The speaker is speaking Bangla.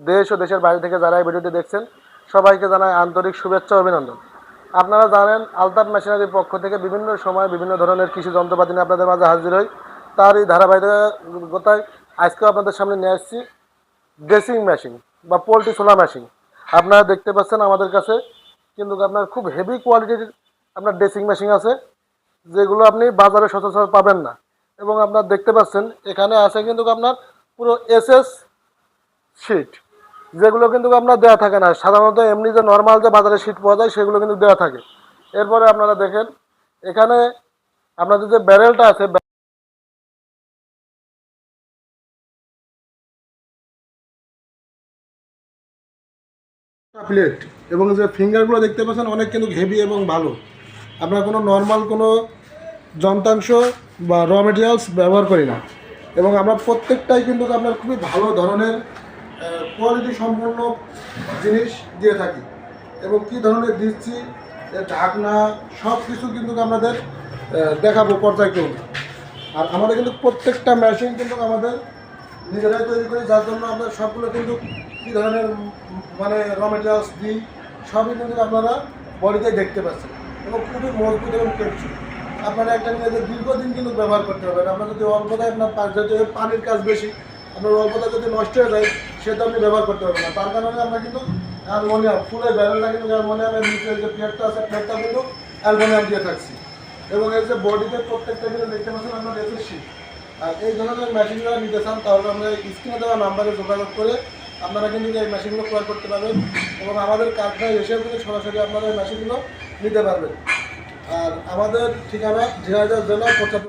দেশ ও দেশের বাইরে থেকে যারা এই ভিডিওটি দেখছেন, সবাইকে জানাই আন্তরিক শুভেচ্ছা অভিনন্দন। আপনারা জানেন আলতার মেশিনারির পক্ষ থেকে বিভিন্ন সময় বিভিন্ন ধরনের কৃষি যন্ত্রপাতি নিয়ে আপনাদের মাঝে হাজির হই। তার এই ধারাবাহিকতায় আজকেও আপনাদের সামনে নিয়ে আসছি ড্রেসিং মেশিন বা পোলট্রি ছোলা মেশিন। আপনারা দেখতে পাচ্ছেন আমাদের কাছে কিন্তু আপনার খুব হেভি কোয়ালিটির আপনার ড্রেসিং মেশিন আছে, যেগুলো আপনি বাজারে সচরাচর পাবেন না। এবং আপনার দেখতে পাচ্ছেন, এখানে আছে কিন্তু আপনার পুরো এসএস শিট যেগুলো কিন্তু আপনার দেওয়া থাকে না। সাধারণত এমনি যে নর্মাল যে বাজারে শিট পাওয়া যায়, সেগুলো কিন্তু দেওয়া থাকে। এরপরে আপনারা দেখেন, এখানে আপনাদের যে ব্যারেলটা আছে প্লেট এবং যে ফিঙ্গারগুলো দেখতে পাচ্ছেন, অনেক কিন্তু হেভি এবং ভালো। আমরা কোনো নর্মাল কোনো যন্ত্রাংশ বা র মেটেরিয়ালস ব্যবহার করি না। এবং আমরা প্রত্যেকটাই কিন্তু আপনার খুবই ভালো ধরনের কোয়ালিটি সম্পন্ন জিনিস দিয়ে থাকি। এবং কী ধরনের দিচ্ছি ঢাকনা সব কিছু কিন্তু আহ, দেখাবো পর্যায়ক্রমে। আর আমাদের কিন্তু প্রত্যেকটা মেশিন কিন্তু আমাদের নিজেরাই তৈরি করি যার জন্য আমরা সবগুলো কিন্তু কী ধরনের মানে র মেটেরিয়ালস দিই সবই কিন্তু আপনারা বডিতে দেখতে পাচ্ছেন। এবং খুবই মজবুত এবং টেকসই। আপনারা একটা যে দীর্ঘদিন কিন্তু ব্যবহার করতে পারবেন আপনার যদি অল্পতায় আপনার যদি পানির কাজ বেশি আপনার অল্পতা যদি নষ্ট হয়ে যায়, সেটা আপনি ব্যবহার করতে পারবেন না। তার কারণে আমরা কিন্তু অ্যালমোনিয়াম, ফুলের ব্যারেলটা কিন্তু অ্যালমোনিয়ামের নিচে যে প্লেটটা আছে প্লেটটা কিন্তু অ্যালমোনিয়াম দিয়ে থাকছি। এবং এই যে বডিতে প্রত্যেকটা কিন্তু দেখতে পাচ্ছেন আপনার এসে আর এই ধরনের মেশিনগুলো নিতে চান, তাহলে আমরা স্ক্রিনে দেওয়া নাম্বারে যোগাযোগ করে আপনারা কিন্তু এই মেশিনগুলো ক্রয় করতে পারবেন। এবং আমাদের কারখানায় এসেও কিন্তু সরাসরি আপনারা এই মেশিনগুলো নিতে পারবেন। আর আমাদের ঠিকানা ঝিনাইদহ জেলা পঁচাত্তর